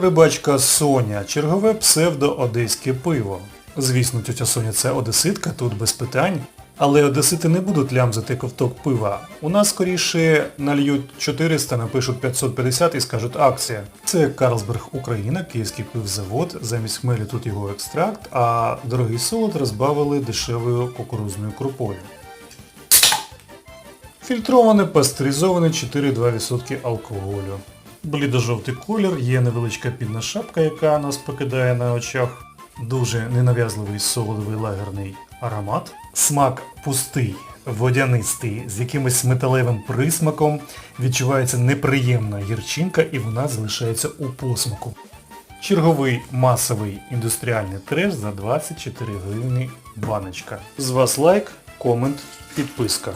Рибачка Соня, чергове псевдо-одеське пиво. Звісно, тетя Соня це одеситка, тут без питань. Але одесити не будуть лямзати ковток пива. У нас скоріше нальють 400, напишуть 550 і скажуть акція. Це Карлсберг Україна, київський пивзавод, замість хмелю тут його екстракт, а дорогий солод розбавили дешевою кукурузною крупою. Фільтроване пастеризоване 4,2% алкоголю. Блідо-жовтий колір, є невеличка підна шапка, яка нас покидає на очах. Дуже ненав'язливий солодовий лагерний аромат. Смак пустий, водянистий, з якимось металевим присмаком. Відчувається неприємна гірчинка і вона залишається у посмаку. Черговий масовий індустріальний треш за 24 гривні баночка. З вас лайк, комент, підписка.